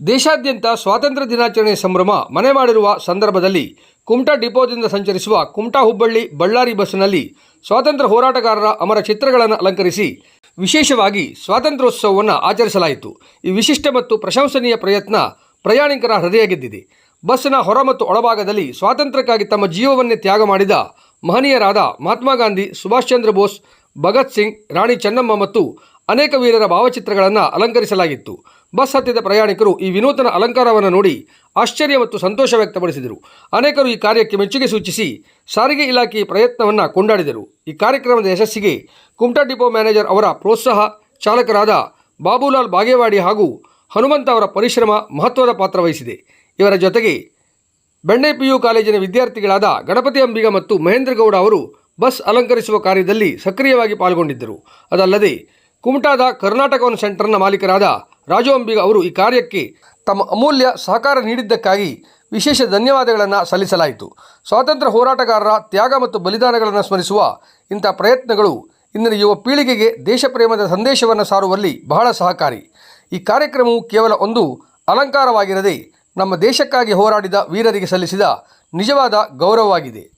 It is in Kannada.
ದೇಶಾದ್ಯಂತ ಸ್ವಾತಂತ್ರ್ಯ ದಿನಾಚರಣೆ ಸಂಭ್ರಮ ಮನೆ ಮಾಡಿರುವ ಸಂದರ್ಭದಲ್ಲಿ ಕುಮಟಾ ಡಿಪೋದಿಂದ ಸಂಚರಿಸುವ ಕುಮಟಾ ಹುಬ್ಬಳ್ಳಿ ಬಳ್ಳಾರಿ ಬಸ್ನಲ್ಲಿ ಸ್ವಾತಂತ್ರ್ಯ ಹೋರಾಟಗಾರರ ಅಮರ ಚಿತ್ರಗಳನ್ನು ಅಲಂಕರಿಸಿ ವಿಶೇಷವಾಗಿ ಸ್ವಾತಂತ್ರ್ಯೋತ್ಸವವನ್ನು ಆಚರಿಸಲಾಯಿತು. ಈ ವಿಶಿಷ್ಟ ಮತ್ತು ಪ್ರಶಂಸನೀಯ ಪ್ರಯತ್ನ ಪ್ರಯಾಣಿಕರ ಹೃದಯ ಗೆದ್ದಿದೆ ಬಸ್ನ ಹೊರ ಮತ್ತು ಒಳಭಾಗದಲ್ಲಿ ಸ್ವಾತಂತ್ರ್ಯಕ್ಕಾಗಿ ತಮ್ಮ ಜೀವವನ್ನೇ ತ್ಯಾಗ ಮಾಡಿದ ಮಹನೀಯರಾದ ಮಹಾತ್ಮ ಗಾಂಧಿ, ಸುಭಾಷ್ ಚಂದ್ರ ಬೋಸ್, ಭಗತ್ ಸಿಂಗ್, ರಾಣಿ ಚೆನ್ನಮ್ಮ ಮತ್ತು ಅನೇಕ ವೀರರ ಭಾವಚಿತ್ರಗಳನ್ನು ಅಲಂಕರಿಸಲಾಗಿತ್ತು. ಬಸ್ ಹತ್ತಿದ ಪ್ರಯಾಣಿಕರು ಈ ವಿನೂತನ ಅಲಂಕಾರವನ್ನು ನೋಡಿ ಆಶ್ಚರ್ಯ ಮತ್ತು ಸಂತೋಷ ವ್ಯಕ್ತಪಡಿಸಿದರು. ಅನೇಕರು ಈ ಕಾರ್ಯಕ್ಕೆ ಮೆಚ್ಚುಗೆ ಸೂಚಿಸಿ ಸಾರಿಗೆ ಇಲಾಖೆಯ ಪ್ರಯತ್ನವನ್ನು ಕೊಂಡಾಡಿದರು. ಈ ಕಾರ್ಯಕ್ರಮದ ಯಶಸ್ಸಿಗೆ ಕುಮಟಾ ಡಿಪೋ ಮ್ಯಾನೇಜರ್ ಅವರ ಪ್ರೋತ್ಸಾಹ, ಚಾಲಕರಾದ ಬಾಬುಲಾಲ್ ಬಾಗೇವಾಡಿ ಹಾಗೂ ಹನುಮಂತ ಅವರ ಪರಿಶ್ರಮ ಮಹತ್ವದ ಪಾತ್ರ ವಹಿಸಿದೆ. ಇವರ ಜೊತೆಗೆ ಬೆಣ್ಣೆ ಪಿಯು ಕಾಲೇಜಿನ ವಿದ್ಯಾರ್ಥಿಗಳಾದ ಗಣಪತಿ ಅಂಬಿಗ ಮತ್ತು ಮಹೇಂದ್ರಗೌಡ ಅವರು ಬಸ್ ಅಲಂಕರಿಸುವ ಕಾರ್ಯದಲ್ಲಿ ಸಕ್ರಿಯವಾಗಿ ಪಾಲ್ಗೊಂಡಿದ್ದರು. ಅದಲ್ಲದೆ ಕುಮಟಾದ ಕರ್ನಾಟಕ ಒನ್ ಸೆಂಟರ್ನ ಮಾಲೀಕರಾದ ರಾಜು ಅಂಬಿಗ ಅವರು ಈ ಕಾರ್ಯಕ್ಕೆ ತಮ್ಮ ಅಮೂಲ್ಯ ಸಹಕಾರ ನೀಡಿದ್ದಕ್ಕಾಗಿ ವಿಶೇಷ ಧನ್ಯವಾದಗಳನ್ನು ಸಲ್ಲಿಸಲಾಯಿತು. ಸ್ವಾತಂತ್ರ್ಯ ಹೋರಾಟಗಾರರ ತ್ಯಾಗ ಮತ್ತು ಬಲಿದಾನಗಳನ್ನು ಸ್ಮರಿಸುವ ಇಂಥ ಪ್ರಯತ್ನಗಳು ಇಂದಿನ ಯುವ ಪೀಳಿಗೆಗೆ ದೇಶಪ್ರೇಮದ ಸಂದೇಶವನ್ನು ಸಾರುವಲ್ಲಿ ಬಹಳ ಸಹಕಾರಿ. ಈ ಕಾರ್ಯಕ್ರಮವು ಕೇವಲ ಒಂದು ಅಲಂಕಾರವಾಗಿರದೆ ನಮ್ಮ ದೇಶಕ್ಕಾಗಿ ಹೋರಾಡಿದ ವೀರರಿಗೆ ಸಲ್ಲಿಸಿದ ನಿಜವಾದ ಗೌರವವಾಗಿದೆ.